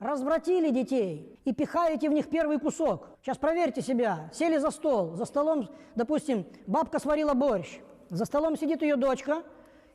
развратили детей и пихаете в них первый кусок. Сейчас проверьте себя. Сели за стол. За столом, допустим, бабка сварила борщ. За столом сидит ее дочка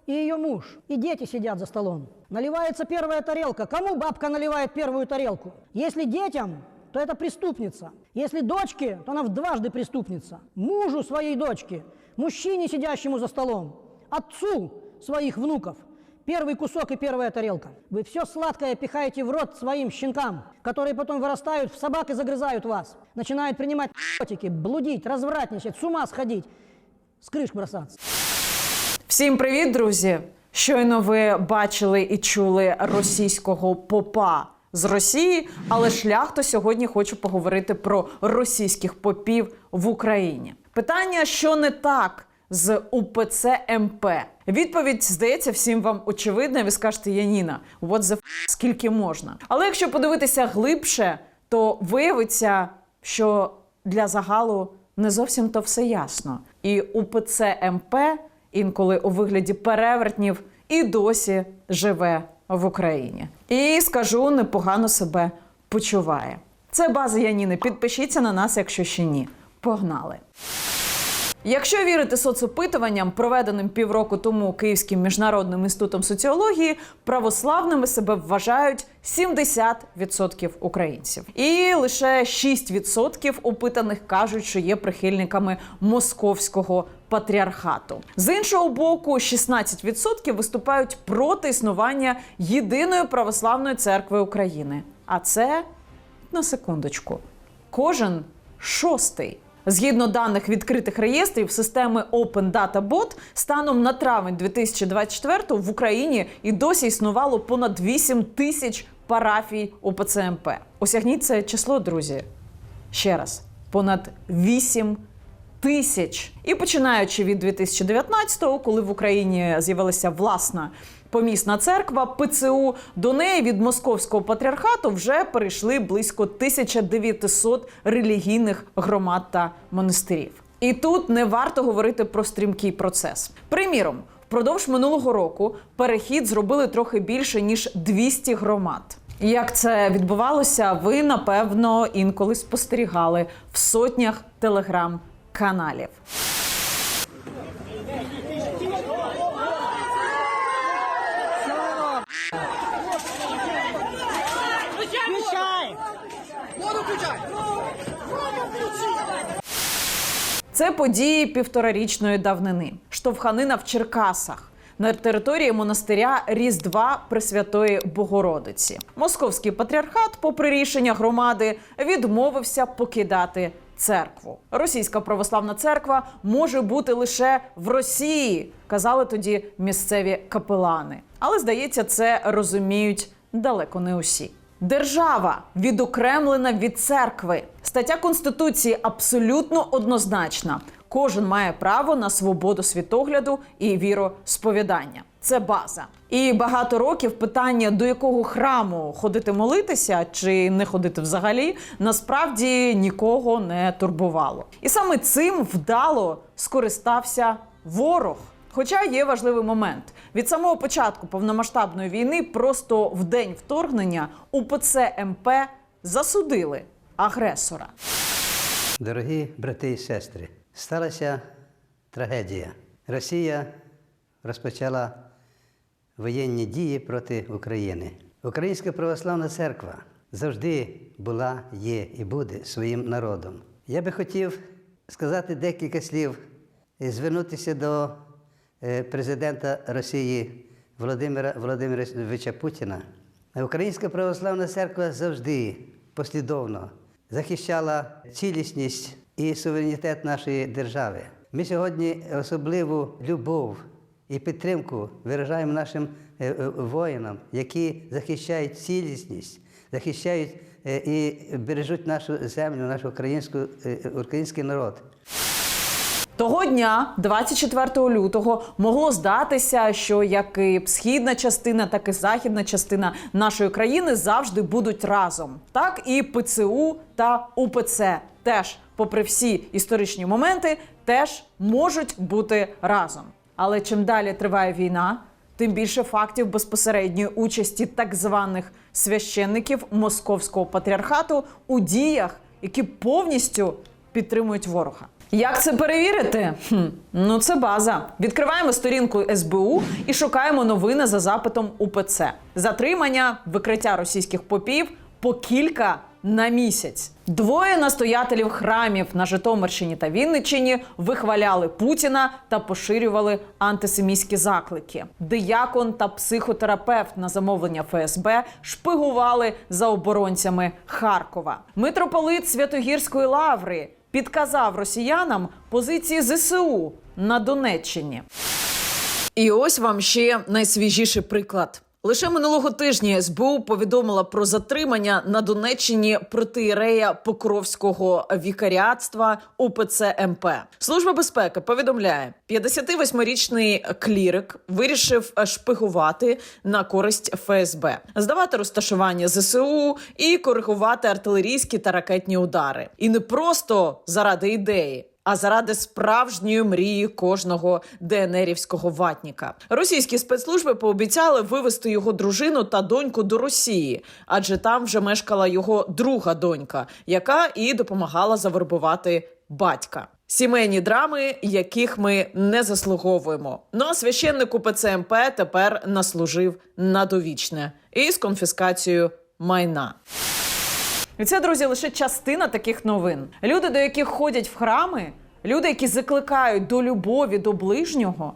и ее муж. И дети сидят за столом. Наливается первая тарелка. Кому бабка наливает первую тарелку? Если детям, то это преступница. Если дочке, то она в дважды преступница. Мужу своей дочки, мужчине, сидящему за столом, отцу своих внуков. Первый кусок и первая тарелка. Вы все сладкое пихаете в рот своим щенкам, которые потом вырастают в собак и загрызают вас. Начинают принимать наркотики, блудить, развратничать, с ума сходить, с крыш бросаться. Всім привіт, друзі! Щойно ви бачили і чули російського попа з Росії, але шлях то сьогодні хочу поговорити про російських попів в Україні. Питання, що не так з УПЦ МП? Відповідь здається всім вам очевидна. Ви скажете, Яніна, what the f***, скільки можна? Але якщо подивитися глибше, то виявиться, що для загалу не зовсім то все ясно. І УПЦ МП інколи у вигляді перевертнів і досі живе в Україні. І скажу, непогано себе почуває. Це база Яніни. Підпишіться на нас, якщо ще ні. Погнали! Якщо вірити соцопитуванням, проведеним півроку тому Київським міжнародним інститутом соціології, православними себе вважають 70% українців, і лише 6% опитаних кажуть, що є прихильниками московського патріархату. З іншого боку, 16% виступають проти існування єдиної православної церкви України. А це на секундочку, кожен шостий. Згідно даних відкритих реєстрів системи Open Data Bot, станом на травень 2024 в Україні і досі існувало понад 8 тисяч парафій ОПЦМП. Осягніть це число, друзі. Ще раз, понад 8 тисяч. І починаючи від 2019-го, коли в Україні з'явилася власна помісна церква ПЦУ, до неї від московського патріархату вже перейшли близько 1900 релігійних громад та монастирів. І тут не варто говорити про стрімкий процес. Приміром, впродовж минулого року перехід зробили трохи більше ніж 200 громад. Як це відбувалося, ви напевно інколи спостерігали в сотнях телеграм-каналів. Події півторарічної давнини. Штовханина в Черкасах. На території монастиря Різдва Пресвятої Богородиці. Московський патріархат, попри рішення громади, відмовився покидати церкву. Російська православна церква може бути лише в Росії, казали тоді місцеві капелани. Але здається, це розуміють далеко не усі. Держава відокремлена від церкви. Стаття Конституції абсолютно однозначна. Кожен має право на свободу світогляду і віросповідання. Це база. І багато років питання, до якого храму ходити молитися чи не ходити взагалі, насправді нікого не турбувало. І саме цим вдало скористався ворог. Хоча є важливий момент від самого початку повномасштабної війни, просто в день вторгнення УПЦ МП засудили агресора. Дорогі брати і сестри, сталася трагедія. Росія розпочала воєнні дії проти України. Українська православна церква завжди була, є і буде своїм народом. Я би хотів сказати декілька слів і звернутися до е, президента Росії Володимира Володимировича Путіна. Українська православна церква завжди послідовно захищала цілісність і суверенітет нашої держави. Ми сьогодні особливу любов і підтримку виражаємо нашим е, е, воїнам, які захищають цілісність, захищають е, і бережуть нашу землю, наш український народ. Того дня, 24 лютого, могло здатися, що як і східна частина, так і західна частина нашої країни завжди будуть разом. Так і ПЦУ та УПЦ теж, попри всі історичні моменти, теж можуть бути разом. Але чим далі триває війна, тим більше фактів безпосередньої участі так званих священників московського патріархату у діях, які повністю підтримують ворога. Як це перевірити? Хм, ну це база. Відкриваємо сторінку СБУ і шукаємо новини за запитом УПЦ. Затримання, викриття російських попів по кілька на місяць. Двоє настоятелів храмів на Житомирщині та Вінниччині вихваляли Путіна та поширювали антисемітські заклики. Диякон та психотерапевт на замовлення ФСБ шпигували за оборонцями Харкова. Митрополит Святогірської лаври підказав росіянам позиції ЗСУ на Донеччині. І ось вам ще найсвіжіший приклад. Лише минулого тижня СБУ повідомила про затримання на Донеччині протиєрея Покровського вікаріатства УПЦ МП. Служба безпеки повідомляє, 58-річний клірик вирішив шпигувати на користь ФСБ, здавати розташування ЗСУ і коригувати артилерійські та ракетні удари. І не просто заради ідеї а заради справжньої мрії кожного ДНРівського ватніка. Російські спецслужби пообіцяли вивести його дружину та доньку до Росії, адже там вже мешкала його друга донька, яка і допомагала завербувати батька. Сімейні драми, яких ми не заслуговуємо. Ну а священнику ПЦМП тепер наслужив на довічне і з конфіскацією майна. І це, друзі, лише частина таких новин. Люди, до яких ходять в храми, люди, які закликають до любові до ближнього,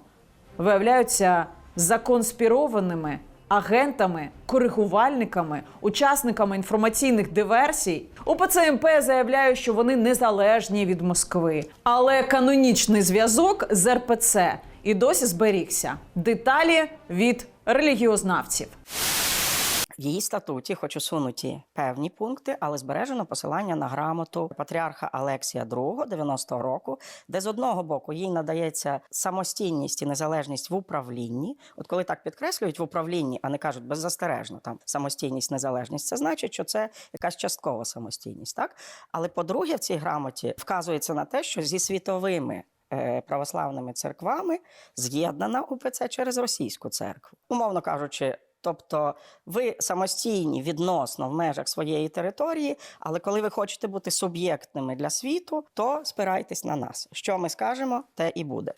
виявляються законспірованими агентами, коригувальниками, учасниками інформаційних диверсій. УПЦ МП заявляє, що вони незалежні від Москви, але канонічний зв'язок з РПЦ і досі зберігся. Деталі від релігіознавців. В її статуті, хоч усунуті певні пункти, але збережено посилання на грамоту патріарха Алексія II 90-го року, де з одного боку їй надається самостійність і незалежність в управлінні. От коли так підкреслюють в управлінні, а не кажуть беззастережно там самостійність, незалежність, це значить, що це якась часткова самостійність, так? Але по-друге, в цій грамоті вказується на те, що зі світовими е, православними церквами з'єднана УПЦ через російську церкву, умовно кажучи. Тобто ви самостійні відносно в межах своєї території, але коли ви хочете бути суб'єктними для світу, то спирайтесь на нас. Що ми скажемо, те і буде.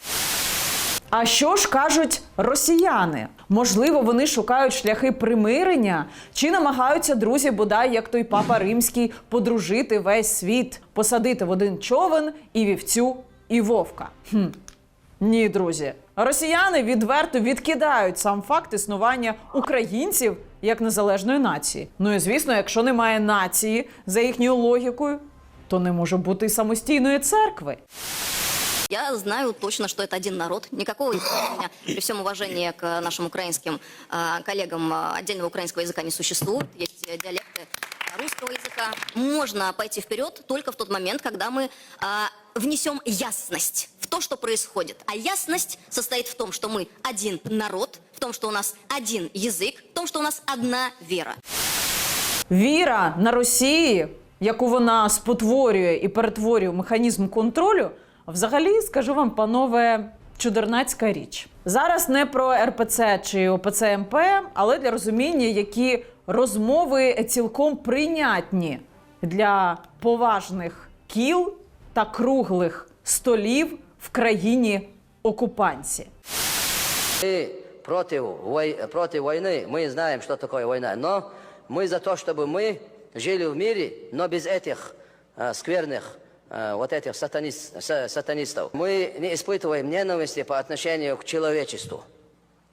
А що ж кажуть росіяни? Можливо, вони шукають шляхи примирення чи намагаються друзі, бодай як той папа римський, подружити весь світ, посадити в один човен і вівцю, і вовка. Хм. Ні, друзі, росіяни відверто відкидають сам факт існування українців як незалежної нації. Ну і звісно, якщо немає нації за їхньою логікою, то не може бути й самостійної церкви. Я знаю точно, что это один народ. Никакого у меня, при всем уважении к нашим украинским а, коллегам, а, отдельного украинского языка не существует. Есть э, диалекты русского языка. Можно пойти вперед только в тот момент, когда мы а, внесем ясность в то, что происходит. А ясность состоит в том, что мы один народ, в том, что у нас один язык, в том, что у нас одна вера. Віра на Росії, яку вона спотворює і перетворює механізм контролю, взагалі, скажу вам, панове, чудернацька річ. Зараз не про РПЦ чи ОПЦ МП, але для розуміння, які розмови цілком прийнятні для поважних кіл та круглих столів в країні окупанці. Мы против, вой- против войны, мы знаем, что такое война, но мы за то, чтобы мы жили в мире, но без этих э, скверных э, вот этих сатанист- са- сатанистов. Мы не испытываем ненависти по отношению к человечеству,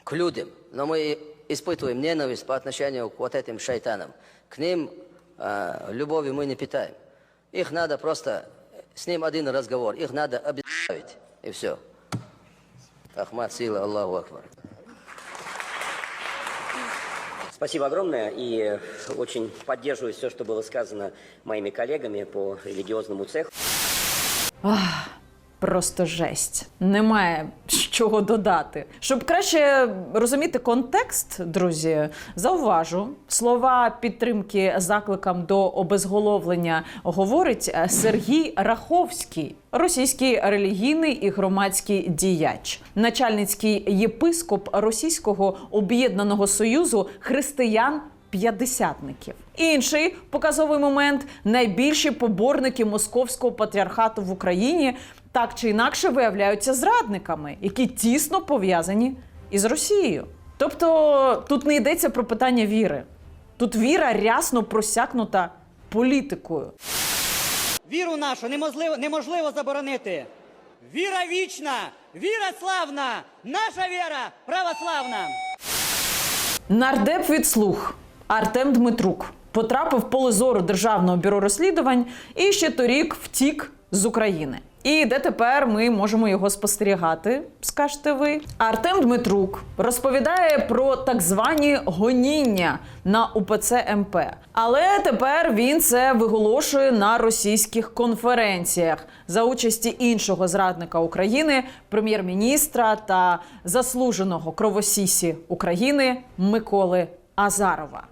к людям, но мы испытываем ненависть по отношению к вот этим шайтанам. К ним э, любовью мы не питаем. Их надо просто, с ним один разговор, их надо обезбавить, и все. Ахмад, сила, Аллаху Акбар. Спасибо огромное и э, очень поддерживаю все, что было сказано моими коллегами по религиозному цеху. Просто жесть. Немає чого додати. Щоб краще розуміти контекст, друзі, зауважу слова підтримки закликам до обезголовлення говорить е, Сергій Раховський, російський релігійний і громадський діяч, начальницький єпископ Російського об'єднаного союзу християн. П'ятдесятників. Інший показовий момент найбільші поборники московського патріархату в Україні так чи інакше виявляються зрадниками, які тісно пов'язані із Росією. Тобто тут не йдеться про питання віри. Тут віра рясно просякнута політикою. Віру нашу неможливо, неможливо заборонити. Віра вічна, віра славна, наша віра православна. Нардеп від слух Артем Дмитрук потрапив в поле зору Державного бюро розслідувань і ще торік втік з України. І де тепер ми можемо його спостерігати, скажете ви. Артем Дмитрук розповідає про так звані гоніння на УПЦ МП. Але тепер він це виголошує на російських конференціях за участі іншого зрадника України, прем'єр-міністра та заслуженого кровосісі України Миколи Азарова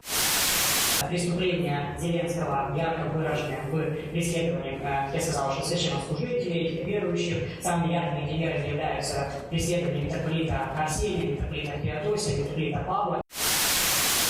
преступления Зеленского ярко выражены в преследовании, как я сказал, что священнослужителей, верующих. Самыми яркими примерами являются преследования митрополита Арсения, митрополита Феодосия, митрополита Павла.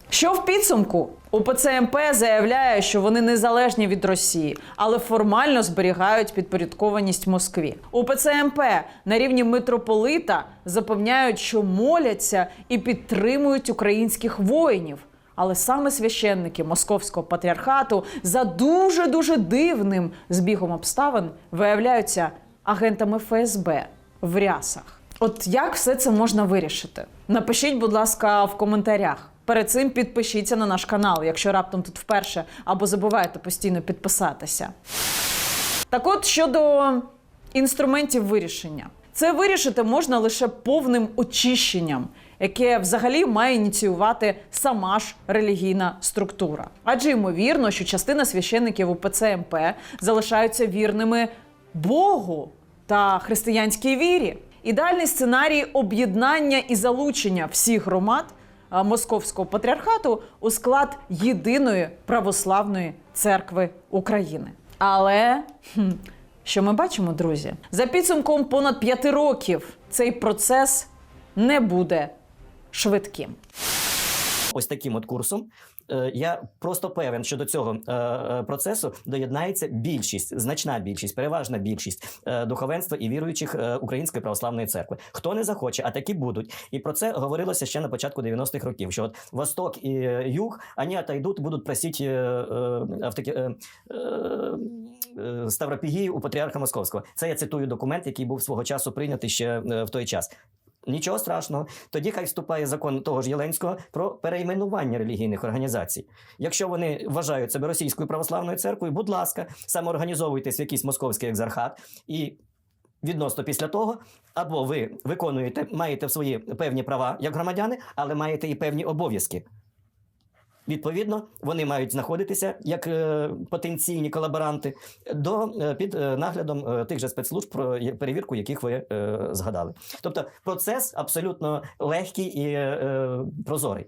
Що в підсумку? УПЦ МП заявляє, що вони незалежні від Росії, але формально зберігають підпорядкованість Москві. УПЦ МП на рівні митрополита запевняють, що моляться і підтримують українських воїнів. Але саме священники московського патріархату за дуже дуже дивним збігом обставин виявляються агентами ФСБ в рясах. От як все це можна вирішити? Напишіть, будь ласка, в коментарях. Перед цим підпишіться на наш канал, якщо раптом тут вперше, або забуваєте постійно підписатися. Так от щодо інструментів вирішення, це вирішити можна лише повним очищенням, яке взагалі має ініціювати сама ж релігійна структура. Адже ймовірно, що частина священників УПЦ МП залишаються вірними Богу та християнській вірі. Ідеальний сценарій об'єднання і залучення всіх громад московського патріархату у склад єдиної православної церкви України. Але що ми бачимо, друзі? За підсумком понад п'яти років цей процес не буде швидким. Ось таким от курсом. е, Я просто певен, що до цього е, е, процесу доєднається більшість, значна більшість, переважна більшість духовенства і віруючих Української православної церкви. Хто не захоче, а такі будуть. І про це говорилося ще на початку 90-х років. Що от Восток і Юг, вони отойдут, будуть е, е, е, Ставропігію у патріарха Московського. Це я цитую документ, який був свого часу прийнятий ще в той час. Нічого страшного. Тоді хай вступає закон того ж Єленського про перейменування релігійних організацій. Якщо вони вважають себе російською православною церквою, будь ласка, самоорганізовуйтесь в якийсь московський екзархат і. Відносно після того, або ви виконуєте, маєте свої певні права як громадяни, але маєте і певні обов'язки. Відповідно, вони мають знаходитися як е, потенційні колаборанти до е, під е, наглядом тих же спецслужб, про перевірку яких ви згадали. Тобто процес абсолютно легкий і прозорий.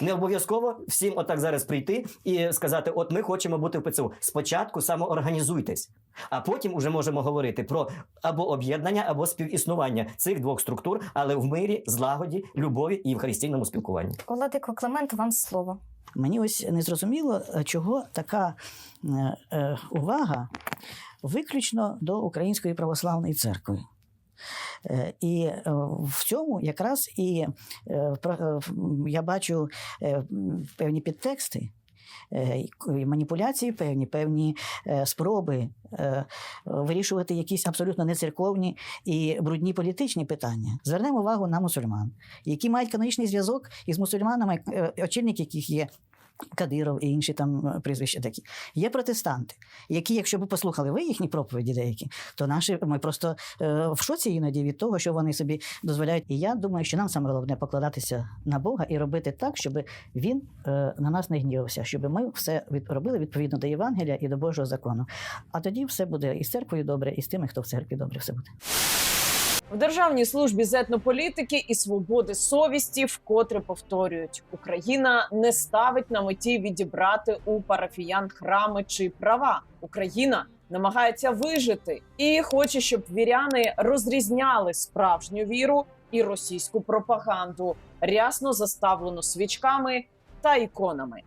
Не обов'язково всім отак зараз прийти і сказати: от ми хочемо бути в ПЦУ. Спочатку самоорганізуйтесь, а потім уже можемо говорити про або об'єднання, або співіснування цих двох структур, але в мирі, злагоді, любові і в харістійному спілкуванні. Владико Климент, вам слово. Мені ось не зрозуміло, е, чого така е, е, увага виключно до Української православної церкви. І в цьому якраз і я бачу певні підтексти. Е, Маніпуляції, певні, певні е, спроби е, вирішувати якісь абсолютно нецерковні і брудні політичні питання. Звернемо увагу на мусульман, які мають канонічний зв'язок із мусульманами, очільник яких є Кадиров і інші там е, прізвища такі. Є протестанти, які, якщо б послухали ви їхні проповіді деякі, то наші ми просто е, в шоці іноді від того, що вони собі дозволяють. І я думаю, що нам саме головне покладатися на Бога і робити так, щоб він е, на нас не гнівався, щоб ми все робили відповідно до Євангелія і до Божого закону. А тоді все буде і з церквою добре, і з тими, хто в церкві добре все буде. В Державній службі з етнополітики і свободи совісті вкотре повторюють: Україна не ставить на меті відібрати у парафіян храми чи права. Україна намагається вижити і хоче, щоб віряни розрізняли справжню віру і російську пропаганду, рясно заставлену свічками та іконами.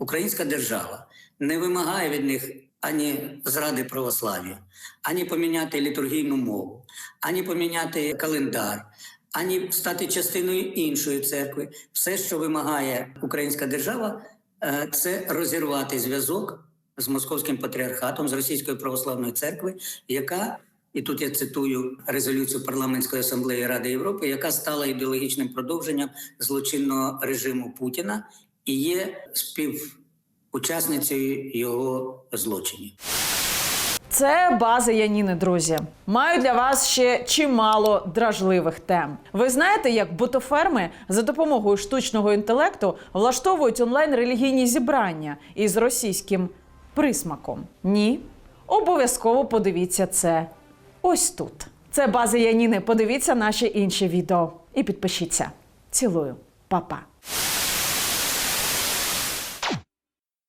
Українська держава не вимагає від них ані зради православ'я, ані поміняти літургійну мову, ані поміняти календар, ані стати частиною іншої церкви. Все, що вимагає українська держава, е, це розірвати зв'язок з московським патріархатом, з російською православною церквою, яка і тут я цитую резолюцію парламентської асамблеї Ради Європи, яка стала ідеологічним продовженням злочинного режиму Путіна і є співучасницею його злочинів. Це база Яніни, друзі. Маю для вас ще чимало дражливих тем. Ви знаєте, як ботоферми за допомогою штучного інтелекту влаштовують онлайн релігійні зібрання із російським присмаком? Ні? Обов'язково подивіться це ось тут. Це база Яніни. Подивіться наші інші відео і підпишіться. Цілую, Па-па.